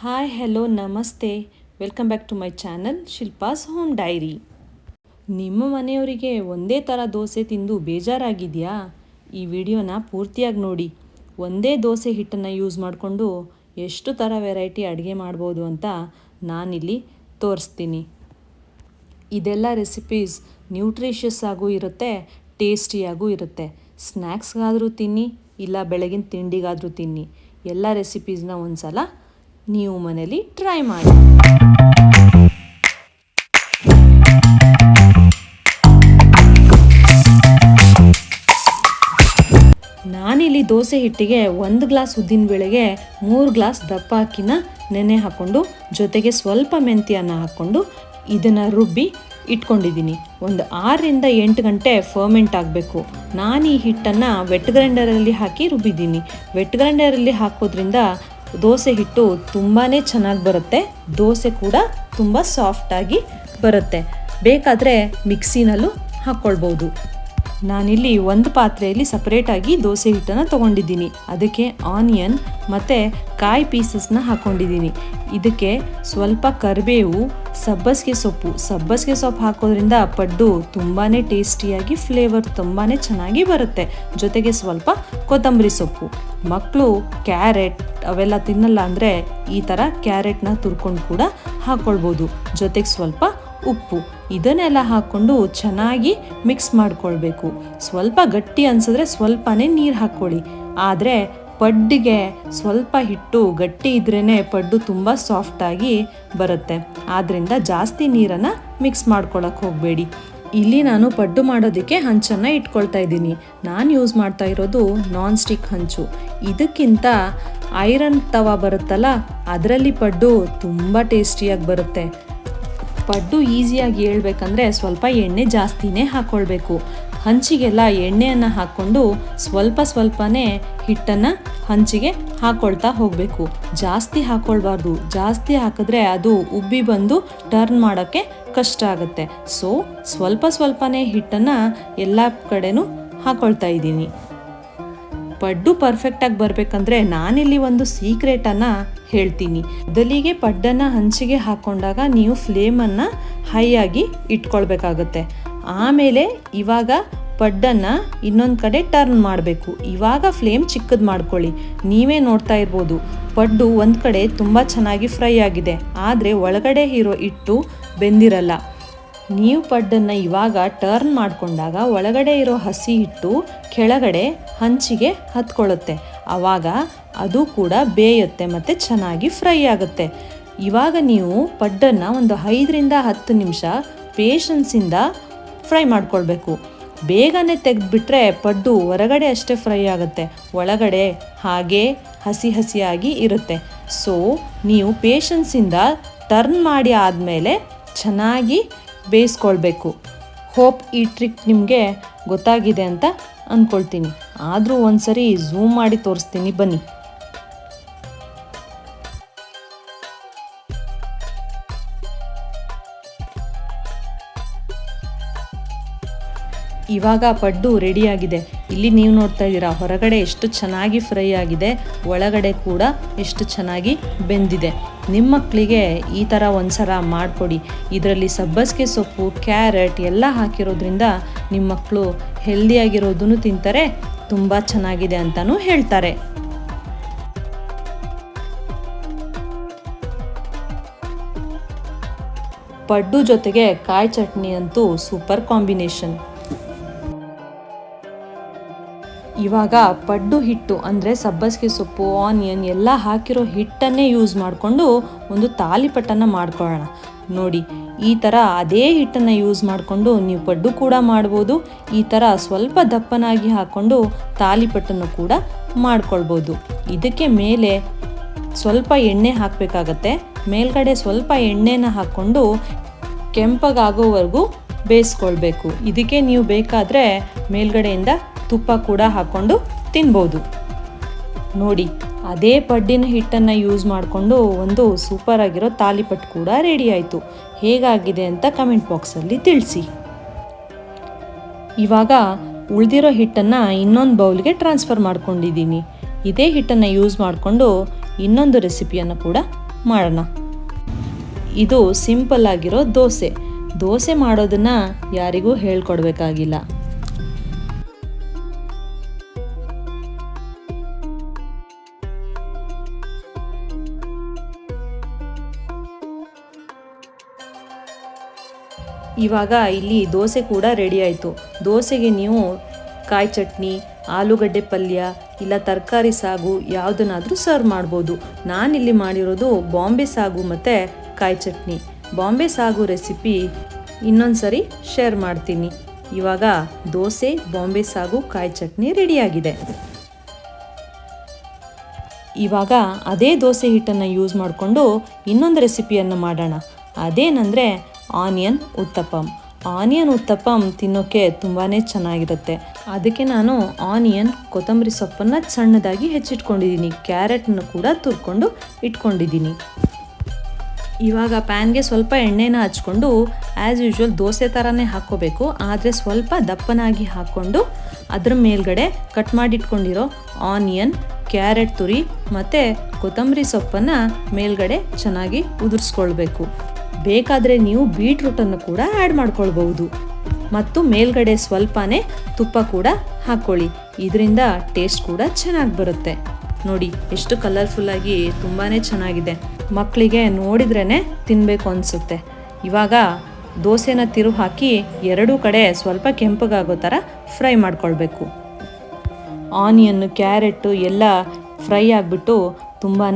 Hi hello ನಮಸ್ತೆ. Welcome back to my channel Shilpa's home diary ನಿಮ್ಮ ಮನೆಯವರಿಗೆ ಒಂದೇ ಥರ ದೋಸೆ ತಿಂದು ಬೇಜಾರಾಗಿದೆಯಾ? ಈ ವಿಡಿಯೋನ ಪೂರ್ತಿಯಾಗಿ ನೋಡಿ. ಒಂದೇ ದೋಸೆ ಹಿಟ್ಟನ್ನು ಯೂಸ್ ಮಾಡಿಕೊಂಡು ಎಷ್ಟು ಥರ ವೆರೈಟಿ ಅಡುಗೆ ಮಾಡ್ಬೋದು ಅಂತ ನಾನಿಲ್ಲಿ ತೋರಿಸ್ತೀನಿ. ಇದೆಲ್ಲ ರೆಸಿಪೀಸ್ ನ್ಯೂಟ್ರಿಷಿಯಸ್ ಆಗೂ ಇರುತ್ತೆ ಟೇಸ್ಟಿಯಾಗೂ ಇರುತ್ತೆ. ಸ್ನ್ಯಾಕ್ಸ್ಗಾದರೂ ತಿನ್ನಿ, ಇಲ್ಲ ಬೆಳಗಿನ ತಿಂಡಿಗಾದರೂ ತಿನ್ನಿ. ಎಲ್ಲ ರೆಸಿಪೀಸ್ನ ಒಂದು ಸಲ ನೀವು ಮನೇಲಿ ಟ್ರೈ ಮಾಡಿ. ನಾನಿಲ್ಲಿ ದೋಸೆ ಹಿಟ್ಟಿಗೆ ಒಂದು ಗ್ಲಾಸ್ ಉದ್ದಿನ ಬೇಳೆಗೆ ಮೂರು ಗ್ಲಾಸ್ ದಪ್ಪ ಅಕ್ಕಿನ ನೆನೆ ಹಾಕ್ಕೊಂಡು ಜೊತೆಗೆ ಸ್ವಲ್ಪ ಮೆಂತ್ಯನ ಹಾಕ್ಕೊಂಡು ಇದನ್ನು ರುಬ್ಬಿ ಇಟ್ಕೊಂಡಿದ್ದೀನಿ. ಒಂದು ಆರರಿಂದ ಎಂಟು ಗಂಟೆ ಫರ್ಮೆಂಟ್ ಆಗಬೇಕು. ನಾನು ಈ ಹಿಟ್ಟನ್ನು ವೆಟ್ ಗ್ರೈಂಡರಲ್ಲಿ ಹಾಕಿ ರುಬ್ಬಿದ್ದೀನಿ. ವೆಟ್ ಗ್ರೈಂಡರಲ್ಲಿ ಹಾಕೋದ್ರಿಂದ ದೋಸೆ ಹಿಟ್ಟು ತುಂಬಾ ಚೆನ್ನಾಗಿ ಬರುತ್ತೆ. ದೋಸೆ ಕೂಡ ತುಂಬ ಸಾಫ್ಟಾಗಿ ಬರುತ್ತೆ. ಬೇಕಾದರೆ ಮಿಕ್ಸಿನಲ್ಲೂ ಹಾಕ್ಕೊಳ್ಬೋದು ನಾನಿಲ್ಲಿ ಒಂದು ಪಾತ್ರೆಯಲ್ಲಿ ಸಪ್ರೇಟಾಗಿ ದೋಸೆ ಹಿಟ್ಟನ್ನು ತೊಗೊಂಡಿದ್ದೀನಿ. ಅದಕ್ಕೆ ಆನಿಯನ್ ಮತ್ತು ಕಾಯಿ ಪೀಸಸ್ನ ಹಾಕ್ಕೊಂಡಿದ್ದೀನಿ ಇದಕ್ಕೆ ಸ್ವಲ್ಪ ಕರಿಬೇವು, ಸಬ್ಬಸಿಗೆ ಸೊಪ್ಪು. ಸಬ್ಬಸಿಗೆ ಸೊಪ್ಪು ಹಾಕೋದ್ರಿಂದ ಪಡ್ಡು ತುಂಬಾ ಟೇಸ್ಟಿಯಾಗಿ ಫ್ಲೇವರ್ ತುಂಬಾ ಚೆನ್ನಾಗಿ ಬರುತ್ತೆ. ಜೊತೆಗೆ ಸ್ವಲ್ಪ ಕೊತ್ತಂಬರಿ ಸೊಪ್ಪು. ಮಕ್ಕಳು ಕ್ಯಾರೆಟ್ ಅವೆಲ್ಲ ತಿನ್ನಲ್ಲ ಅಂದರೆ ಈ ಥರ ಕ್ಯಾರೆಟ್ನ ತುರ್ಕೊಂಡು ಕೂಡ ಹಾಕ್ಕೊಳ್ಬೋದು ಜೊತೆಗೆ ಸ್ವಲ್ಪ ಉಪ್ಪು. ಇದನ್ನೆಲ್ಲ ಹಾಕ್ಕೊಂಡು ಚೆನ್ನಾಗಿ ಮಿಕ್ಸ್ ಮಾಡ್ಕೊಳ್ಬೇಕು. ಸ್ವಲ್ಪ ಗಟ್ಟಿ ಅನ್ಸಿದ್ರೆ ಸ್ವಲ್ಪನೇ ನೀರು ಹಾಕ್ಕೊಳ್ಳಿ. ಆದರೆ ಪಡ್ಡಿಗೆ ಸ್ವಲ್ಪ ಹಿಟ್ಟು ಗಟ್ಟಿ ಇದ್ರೇ ಪಡ್ಡು ತುಂಬ ಸಾಫ್ಟಾಗಿ ಬರುತ್ತೆ. ಆದ್ದರಿಂದ ಜಾಸ್ತಿ ನೀರನ್ನು ಮಿಕ್ಸ್ ಮಾಡ್ಕೊಳಕ್ಕೆ ಹೋಗಬೇಡಿ. ಇಲ್ಲಿ ನಾನು ಪಡ್ಡು ಮಾಡೋದಕ್ಕೆ ಹಂಚನ್ನು ಇಟ್ಕೊಳ್ತಾ ಇದ್ದೀನಿ. ನಾನು ಯೂಸ್ ಮಾಡ್ತಾ ಇರೋದು ನಾನ್ ಸ್ಟಿಕ್ ಹಂಚು. ಇದಕ್ಕಿಂತ ಐರನ್ ತವ ಬರುತ್ತಲ್ಲ, ಅದರಲ್ಲಿ ಪಡ್ಡು ತುಂಬ ಟೇಸ್ಟಿಯಾಗಿ ಬರುತ್ತೆ. ಪಡ್ಡು ಈಸಿಯಾಗಿ ಹೇಳ್ಬೇಕಂದ್ರೆ ಸ್ವಲ್ಪ ಎಣ್ಣೆ ಜಾಸ್ತಿನೇ ಹಾಕ್ಕೊಳ್ಬೇಕು ಹಂಚಿಗೆಲ್ಲ ಎಣ್ಣೆಯನ್ನು ಹಾಕ್ಕೊಂಡು ಸ್ವಲ್ಪ ಸ್ವಲ್ಪನೇ ಹಿಟ್ಟನ್ನು ಹಂಚಿಗೆ ಹಾಕ್ಕೊಳ್ತಾ ಹೋಗಬೇಕು. ಜಾಸ್ತಿ ಹಾಕ್ಕೊಳ್ಬಾರ್ದು ಜಾಸ್ತಿ ಹಾಕಿದ್ರೆ ಅದು ಉಬ್ಬಿ ಬಂದು ಟರ್ನ್ ಮಾಡೋಕ್ಕೆ ಕಷ್ಟ ಆಗುತ್ತೆ. ಸೊ ಸ್ವಲ್ಪ ಸ್ವಲ್ಪನೇ ಹಿಟ್ಟನ್ನು ಎಲ್ಲ ಕಡೆಯೂ ಹಾಕ್ಕೊಳ್ತಾ ಇದ್ದೀನಿ. ಪಡ್ಡು ಪರ್ಫೆಕ್ಟಾಗಿ ಬರಬೇಕಂದ್ರೆ ನಾನಿಲ್ಲಿ ಒಂದು ಸೀಕ್ರೆಟನ್ನು ಹೇಳ್ತೀನಿ. ಮೊದಲಿಗೆ ಪಡ್ಡನ್ನು ಹಂಚಿಗೆ ಹಾಕ್ಕೊಂಡಾಗ ನೀವು ಫ್ಲೇಮನ್ನು ಹೈ ಆಗಿ ಇಟ್ಕೊಳ್ಬೇಕಾಗತ್ತೆ. ಆಮೇಲೆ ಇವಾಗ ಪಡ್ಡನ್ನು ಇನ್ನೊಂದು ಕಡೆ ಟರ್ನ್ ಮಾಡಬೇಕು. ಇವಾಗ ಫ್ಲೇಮ್ ಚಿಕ್ಕದು ಮಾಡ್ಕೊಳ್ಳಿ. ನೀವೇ ನೋಡ್ತಾ ಇರ್ಬೋದು. ಪಡ್ಡು ಒಂದು ಕಡೆ ತುಂಬ ಚೆನ್ನಾಗಿ ಫ್ರೈ ಆಗಿದೆ. ಆದರೆ ಒಳಗಡೆ ಇರೋ ಇಟ್ಟು ಬೆಂದಿರಲ್ಲ. ನೀವು ಪಡ್ಡನ್ನು ಇವಾಗ ಟರ್ನ್ ಮಾಡಿಕೊಂಡಾಗ ಒಳಗಡೆ ಇರೋ ಹಸಿ ಹಿಟ್ಟು ಕೆಳಗಡೆ ಹಂಚಿಗೆ ಹತ್ಕೊಳ್ಳುತ್ತೆ. ಆವಾಗ ಅದು ಕೂಡ ಬೇಯುತ್ತೆ ಮತ್ತು ಚೆನ್ನಾಗಿ ಫ್ರೈ ಆಗುತ್ತೆ. ಇವಾಗ ನೀವು ಪಡ್ಡನ್ನು ಒಂದು ಐದರಿಂದ ಹತ್ತು ನಿಮಿಷ ಪೇಷನ್ಸಿಂದ ಫ್ರೈ ಮಾಡ್ಕೊಳ್ಬೇಕು. ಬೇಗನೆ ತೆಗೆದುಬಿಟ್ರೆ ಪಡ್ಡು ಹೊರಗಡೆ ಅಷ್ಟೇ ಫ್ರೈ ಆಗುತ್ತೆ. ಒಳಗಡೆ ಹಾಗೆ ಹಸಿ ಹಸಿಯಾಗಿ ಇರುತ್ತೆ. ಸೊ ನೀವು ಪೇಷನ್ಸಿಂದ ಟರ್ನ್ ಮಾಡಿ ಆದಮೇಲೆ ಚೆನ್ನಾಗಿ ಬೇಯಿಸ್ಕೊಳ್ಬೇಕು. ಹೋಪ್ ಈ ಟ್ರಿಕ್ ನಿಮಗೆ ಗೊತ್ತಾಗಿದೆ ಅಂತ ಅಂದ್ಕೊಳ್ತೀನಿ ಆದರೂ ಒಂದು ಸರಿ ಝೂಮ್ ಮಾಡಿ ತೋರಿಸ್ತೀನಿ, ಬನ್ನಿ. ಇವಾಗ ಪಡ್ಡು ರೆಡಿಯಾಗಿದೆ ಇಲ್ಲಿ ನೀವು ನೋಡ್ತಾ ಇದ್ದೀರಾ, ಹೊರಗಡೆ ಎಷ್ಟು ಚೆನ್ನಾಗಿ ಫ್ರೈ ಆಗಿದೆ, ಒಳಗಡೆ ಕೂಡ ಎಷ್ಟು ಚೆನ್ನಾಗಿ ಬೆಂದಿದೆ. ನಿಮ್ಮ ಮಕ್ಕಳಿಗೆ ಈ ಥರ ಒಂದ್ಸಲ ಮಾಡಿಕೊಡಿ. ಇದರಲ್ಲಿ ಸಬ್ಬಸಿಗೆ ಸೊಪ್ಪು, ಕ್ಯಾರೆಟ್ ಎಲ್ಲ ಹಾಕಿರೋದ್ರಿಂದ ನಿಮ್ಮ ಮಕ್ಕಳು ಹೆಲ್ದಿಯಾಗಿರೋದನ್ನು ತಿಂತಾರೆ, ತುಂಬ ಚೆನ್ನಾಗಿದೆ ಅಂತಲೂ ಹೇಳ್ತಾರೆ. ಪಡ್ಡು ಜೊತೆಗೆ ಕಾಯಿ ಚಟ್ನಿ ಅಂತೂ ಸೂಪರ್ ಕಾಂಬಿನೇಷನ್. ಇವಾಗ ಪಡ್ಡು ಹಿಟ್ಟು ಅಂದರೆ ಸಬ್ಬಸಿಗೆ ಸೊಪ್ಪು, ಆನಿಯನ್ ಎಲ್ಲ ಹಾಕಿರೋ ಹಿಟ್ಟನ್ನೇ ಯೂಸ್ ಮಾಡಿಕೊಂಡು ಒಂದು ತಾಲಿಪಟ್ಟನ್ನು ಮಾಡ್ಕೊಳ್ಳೋಣ. ನೋಡಿ, ಈ ಥರ ಅದೇ ಹಿಟ್ಟನ್ನು ಯೂಸ್ ಮಾಡಿಕೊಂಡು ನೀವು ಪಡ್ಡು ಕೂಡ ಮಾಡ್ಬೋದು. ಈ ಥರ ಸ್ವಲ್ಪ ದಪ್ಪನಾಗಿ ಹಾಕ್ಕೊಂಡು ತಾಲಿಪಟ್ಟನ್ನು ಕೂಡ ಮಾಡ್ಕೊಳ್ಬೋದು. ಇದಕ್ಕೆ ಮೇಲೆ ಸ್ವಲ್ಪ ಎಣ್ಣೆ ಹಾಕಬೇಕಾಗತ್ತೆ. ಮೇಲ್ಗಡೆ ಸ್ವಲ್ಪ ಎಣ್ಣೆನ ಹಾಕ್ಕೊಂಡು ಕೆಂಪಗಾಗೋವರೆಗೂ ಬೇಯಿಸ್ಕೊಳ್ಬೇಕು. ಇದಕ್ಕೆ ನೀವು ಬೇಕಾದರೆ ಮೇಲ್ಗಡೆಯಿಂದ ತುಪ್ಪ ಕೂಡ ಹಾಕ್ಕೊಂಡು ತಿನ್ಬೋದು. ನೋಡಿ, ಅದೇ ಪಡ್ಡಿನ ಹಿಟ್ಟನ್ನು ಯೂಸ್ ಮಾಡಿಕೊಂಡು ಒಂದು ಸೂಪರ್ ಆಗಿರೋ ತಾಲಿಪಟ್ಟು ಕೂಡ ರೆಡಿ ಆಯಿತು. ಹೇಗಾಗಿದೆ ಅಂತ ಕಮೆಂಟ್ ಬಾಕ್ಸಲ್ಲಿ ತಿಳಿಸಿ. ಇವಾಗ ಉಳಿದಿರೋ ಹಿಟ್ಟನ್ನು ಇನ್ನೊಂದು ಬೌಲ್ಗೆ ಟ್ರಾನ್ಸ್ಫರ್ ಮಾಡ್ಕೊಂಡಿದ್ದೀನಿ. ಇದೇ ಹಿಟ್ಟನ್ನು ಯೂಸ್ ಮಾಡಿಕೊಂಡು ಇನ್ನೊಂದು ರೆಸಿಪಿಯನ್ನು ಕೂಡ ಮಾಡೋಣ. ಇದು ಸಿಂಪಲ್ ಆಗಿರೋ ದೋಸೆ. ದೋಸೆ ಮಾಡೋದನ್ನು ಯಾರಿಗೂ ಹೇಳ್ಕೊಡ್ಬೇಕಾಗಿಲ್ಲ. ಇವಾಗ ಇಲ್ಲಿ ದೋಸೆ ಕೂಡ ರೆಡಿ ಆಯಿತು. ದೋಸೆಗೆ ನೀವು ಕಾಯಿ ಚಟ್ನಿ, ಆಲೂಗಡ್ಡೆ ಪಲ್ಯ, ಇಲ್ಲ ತರಕಾರಿ ಸಾಗು ಯಾವುದನ್ನಾದರೂ ಸರ್ವ್ ಮಾಡ್ಬೋದು. ನಾನಿಲ್ಲಿ ಮಾಡಿರೋದು ಬಾಂಬೆ ಸಾಗು ಮತ್ತು ಕಾಯಿ ಚಟ್ನಿ. ಬಾಂಬೆ ಸಾಗು ರೆಸಿಪಿ ಇನ್ನೊಂದು ಸರಿ ಶೇರ್ ಮಾಡ್ತೀನಿ. ಇವಾಗ ದೋಸೆ, ಬಾಂಬೆ ಸಾಗು, ಕಾಯಿ ಚಟ್ನಿ ರೆಡಿಯಾಗಿದೆ ಇವಾಗ ಅದೇ ದೋಸೆ ಹಿಟ್ಟನ್ನು ಯೂಸ್ ಮಾಡಿಕೊಂಡು ಇನ್ನೊಂದು ರೆಸಿಪಿಯನ್ನು ಮಾಡೋಣ. ಅದೇನೆಂದರೆ ಆನಿಯನ್ ಉತ್ತಪ್ಪಂ. ಆನಿಯನ್ ಉತ್ತಪ್ಪಂ ತಿನ್ನೋಕ್ಕೆ ತುಂಬಾ ಚೆನ್ನಾಗಿರುತ್ತೆ. ಅದಕ್ಕೆ ನಾನು ಆನಿಯನ್, ಕೊತ್ತಂಬರಿ ಸೊಪ್ಪನ್ನು ಸಣ್ಣದಾಗಿ ಹೆಚ್ಚಿಟ್ಕೊಂಡಿದ್ದೀನಿ ಕ್ಯಾರೆಟ್ನ ಕೂಡ ತುರ್ಕೊಂಡು ಇಟ್ಕೊಂಡಿದ್ದೀನಿ ಇವಾಗ ಪ್ಯಾನ್ಗೆ ಸ್ವಲ್ಪ ಎಣ್ಣೆನ ಹಚ್ಕೊಂಡು ಆ್ಯಸ್ ಯೂಶ್ವಲ್ ದೋಸೆ ಥರನೇ ಹಾಕ್ಕೋಬೇಕು. ಆದರೆ ಸ್ವಲ್ಪ ದಪ್ಪನಾಗಿ ಹಾಕ್ಕೊಂಡು, ಅದರ ಮೇಲ್ಗಡೆ ಕಟ್ ಮಾಡಿಟ್ಕೊಂಡಿರೋ ಆನಿಯನ್, ಕ್ಯಾರೆಟ್ ತುರಿ ಮತ್ತು ಕೊತ್ತಂಬರಿ ಸೊಪ್ಪನ್ನು ಮೇಲ್ಗಡೆ ಚೆನ್ನಾಗಿ ಉದುರಿಸ್ಕೊಳ್ಬೇಕು. ಬೇಕಾದರೆ ನೀವು ಬೀಟ್ರೂಟನ್ನು ಕೂಡ ಆ್ಯಡ್ ಮಾಡ್ಕೊಳ್ಬಹುದು. ಮತ್ತು ಮೇಲ್ಗಡೆ ಸ್ವಲ್ಪನೇ ತುಪ್ಪ ಕೂಡ ಹಾಕ್ಕೊಳ್ಳಿ ಇದರಿಂದ ಟೇಸ್ಟ್ ಕೂಡ ಚೆನ್ನಾಗಿ ಬರುತ್ತೆ. ನೋಡಿ, ಎಷ್ಟು ಕಲರ್ಫುಲ್ಲಾಗಿ ತುಂಬಾ ಚೆನ್ನಾಗಿದೆ. ಮಕ್ಕಳಿಗೆ ನೋಡಿದ್ರೇ ತಿನ್ನಬೇಕು ಅನಿಸುತ್ತೆ. ಇವಾಗ ದೋಸೆನ ತಿರು ಹಾಕಿ ಎರಡೂ ಕಡೆ ಸ್ವಲ್ಪ ಕೆಂಪಗಾಗೋ ಥರ ಫ್ರೈ ಮಾಡ್ಕೊಳ್ಬೇಕು. ಆನಿಯನ್ನು, ಕ್ಯಾರೆಟ್ಟು ಎಲ್ಲ ಫ್ರೈ ಆಗಿಬಿಟ್ಟು ತುಂಬಾ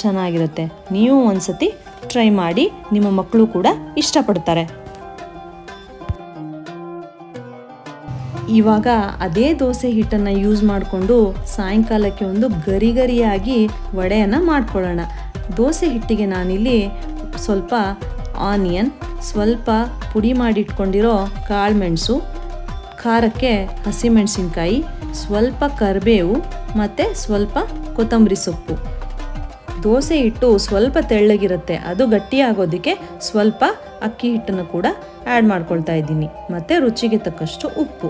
ಚೆನ್ನಾಗಿರುತ್ತೆ. ನೀವು ಒಂದ್ಸತಿ ಟ್ರೈ ಮಾಡಿ ನಿಮ್ಮ ಮಕ್ಕಳು ಕೂಡ ಇಷ್ಟಪಡ್ತಾರೆ. ಇವಾಗ ಅದೇ ದೋಸೆ ಹಿಟ್ಟನ್ನು ಯೂಸ್ ಮಾಡಿಕೊಂಡು ಸಾಯಂಕಾಲಕ್ಕೆ ಒಂದು ಗರಿ ಗರಿಯಾಗಿ ವಡೆಯನ್ನು ಮಾಡ್ಕೊಳ್ಳೋಣ. ದೋಸೆ ಹಿಟ್ಟಿಗೆ ನಾನಿಲ್ಲಿ ಸ್ವಲ್ಪ ಆನಿಯನ್ ಸ್ವಲ್ಪ ಪುಡಿ ಮಾಡಿಟ್ಕೊಂಡಿರೋ ಕಾಳುಮೆಣಸು ಖಾರಕ್ಕೆ ಹಸಿಮೆಣಸಿನ್ಕಾಯಿ ಸ್ವಲ್ಪ ಕರಿಬೇವು ಮತ್ತು ಸ್ವಲ್ಪ ಕೊತ್ತಂಬರಿ ಸೊಪ್ಪು. ದೋಸೆ ಹಿಟ್ಟು ಸ್ವಲ್ಪ ತೆಳ್ಳಗಿರುತ್ತೆ. ಅದು ಗಟ್ಟಿಯಾಗೋದಕ್ಕೆ ಸ್ವಲ್ಪ ಅಕ್ಕಿ ಹಿಟ್ಟನ್ನು ಕೂಡ ಆ್ಯಡ್ ಮಾಡ್ಕೊಳ್ತಾ ಇದ್ದೀನಿ. ಮತ್ತು ರುಚಿಗೆ ತಕ್ಕಷ್ಟು ಉಪ್ಪು.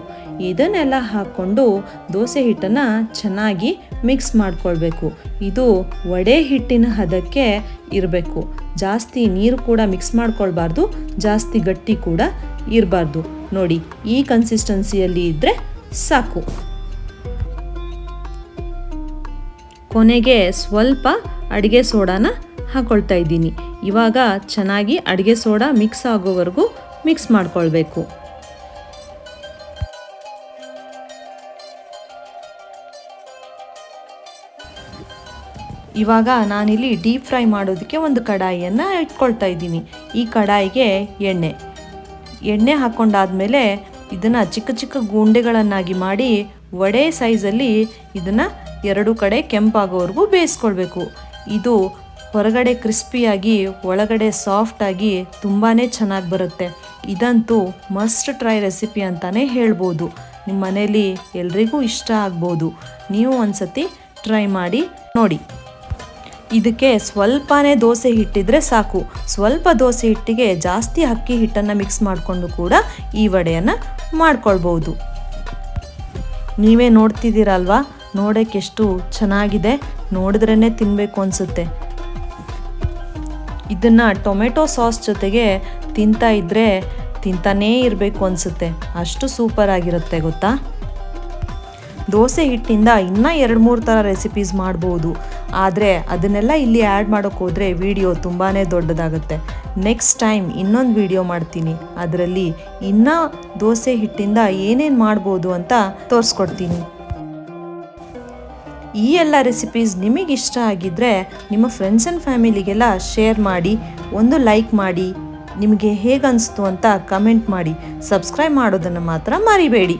ಇದನ್ನೆಲ್ಲ ಹಾಕ್ಕೊಂಡು ದೋಸೆ ಹಿಟ್ಟನ್ನು ಚೆನ್ನಾಗಿ ಮಿಕ್ಸ್ ಮಾಡ್ಕೊಳ್ಬೇಕು. ಇದು ವಡೆ ಹಿಟ್ಟಿನ ಹದಕ್ಕೆ ಇರಬೇಕು. ಜಾಸ್ತಿ ನೀರು ಕೂಡ ಮಿಕ್ಸ್ ಮಾಡ್ಕೊಳ್ಬಾರ್ದು. ಜಾಸ್ತಿ ಗಟ್ಟಿ ಕೂಡ ಇರಬಾರ್ದು. ನೋಡಿ, ಈ ಕನ್ಸಿಸ್ಟೆನ್ಸಿಯಲ್ಲಿ ಇದ್ದರೆ ಸಾಕು. ಕೊನೆಗೆ ಸ್ವಲ್ಪ ಅಡುಗೆ ಸೋಡಾನ ಹಾಕ್ಕೊಳ್ತಾ ಇದ್ದೀನಿ. ಇವಾಗ ಚೆನ್ನಾಗಿ ಅಡುಗೆ ಸೋಡಾ ಮಿಕ್ಸ್ ಆಗೋವರೆಗೂ ಮಿಕ್ಸ್ ಮಾಡ್ಕೊಳ್ಬೇಕು. ಇವಾಗ ನಾನಿಲ್ಲಿ ಡೀಪ್ ಫ್ರೈ ಮಾಡೋದಕ್ಕೆ ಒಂದು ಕಡಾಯಿಯನ್ನು ಇಟ್ಕೊಳ್ತಾ ಇದ್ದೀನಿ. ಈ ಕಡಾಯಿಗೆ ಎಣ್ಣೆ. ಎಣ್ಣೆ ಹಾಕ್ಕೊಂಡಾದಮೇಲೆ ಇದನ್ನು ಚಿಕ್ಕ ಚಿಕ್ಕ ಗುಂಡೆಗಳನ್ನಾಗಿ ಮಾಡಿ, ವಡೆ ಸೈಜಲ್ಲಿ ಇದನ್ನು ಎರಡು ಕಡೆ ಕೆಂಪಾಗೋವರೆಗೂ ಬೇಯಿಸ್ಕೊಳ್ಬೇಕು. ಇದು ಹೊರಗಡೆ ಕ್ರಿಸ್ಪಿಯಾಗಿ, ಒಳಗಡೆ ಸಾಫ್ಟಾಗಿ ತುಂಬಾ ಚೆನ್ನಾಗಿ ಬರುತ್ತೆ. ಇದಂತೂ ಮಸ್ಟ್ ಟ್ರೈ ರೆಸಿಪಿ ಅಂತಲೇ ಹೇಳ್ಬೋದು. ನಿಮ್ಮ ಮನೇಲಿ ಎಲ್ರಿಗೂ ಇಷ್ಟ ಆಗ್ಬೋದು. ನೀವು ಒಂದ್ಸತಿ ಟ್ರೈ ಮಾಡಿ ನೋಡಿ. ಇದಕ್ಕೆ ಸ್ವಲ್ಪನೇ ದೋಸೆ ಹಿಟ್ಟಿದ್ರೆ ಸಾಕು. ಸ್ವಲ್ಪ ದೋಸೆ ಹಿಟ್ಟಿಗೆ ಜಾಸ್ತಿ ಅಕ್ಕಿ ಹಿಟ್ಟನ್ನು ಮಿಕ್ಸ್ ಮಾಡಿಕೊಂಡು ಕೂಡ ಈ ವಡೆಯನ್ನು ಮಾಡ್ಕೊಳ್ಬೋದು. ನೀವೇ ನೋಡ್ತಿದ್ದೀರಲ್ವಾ? ನೋಡೋಕ್ಕೆ ಎಷ್ಟು ಚೆನ್ನಾಗಿದೆ ನೋಡಿದ್ರೇ ತಿನ್ನಬೇಕು ಅನಿಸುತ್ತೆ. ಇದನ್ನು ಟೊಮೆಟೊ ಸಾಸ್ ಜೊತೆಗೆ ತಿಂತಾ ಇದ್ದರೆ ತಿಂತಾನೇ ಇರಬೇಕು ಅನಿಸುತ್ತೆ. ಅಷ್ಟು ಸೂಪರ್ ಆಗಿರುತ್ತೆ, ಗೊತ್ತಾ? ದೋಸೆ ಹಿಟ್ಟಿಂದ ಇನ್ನೂ ಎರಡು ಮೂರು ಥರ ರೆಸಿಪೀಸ್ ಮಾಡ್ಬೋದು. ಆದರೆ ಅದನ್ನೆಲ್ಲ ಇಲ್ಲಿ ಆ್ಯಡ್ ಮಾಡೋಕ್ಕೆ ಹೋದರೆ ವಿಡಿಯೋ ತುಂಬಾ ದೊಡ್ಡದಾಗುತ್ತೆ. ನೆಕ್ಸ್ಟ್ ಟೈಮ್ ಇನ್ನೊಂದು ವಿಡಿಯೋ ಮಾಡ್ತೀನಿ. ಅದರಲ್ಲಿ ಇನ್ನೂ ದೋಸೆ ಹಿಟ್ಟಿಂದ ಏನೇನು ಮಾಡ್ಬೋದು ಅಂತ ತೋರಿಸ್ಕೊಡ್ತೀನಿ. ಈ ಎಲ್ಲ ರೆಸಿಪೀಸ್ ನಿಮಗೆ ಇಷ್ಟ ಆಗಿದ್ದರೆ ನಿಮ್ಮ ಫ್ರೆಂಡ್ಸ್ ಆ್ಯಂಡ್ ಫ್ಯಾಮಿಲಿಗೆಲ್ಲ ಶೇರ್ ಮಾಡಿ, ಒಂದು ಲೈಕ್ ಮಾಡಿ, ನಿಮಗೆ ಹೇಗನ್ನಿಸ್ತು ಅಂತ ಕಮೆಂಟ್ ಮಾಡಿ. ಸಬ್ಸ್ಕ್ರೈಬ್ ಮಾಡೋದನ್ನು ಮಾತ್ರ ಮರಿಬೇಡಿ.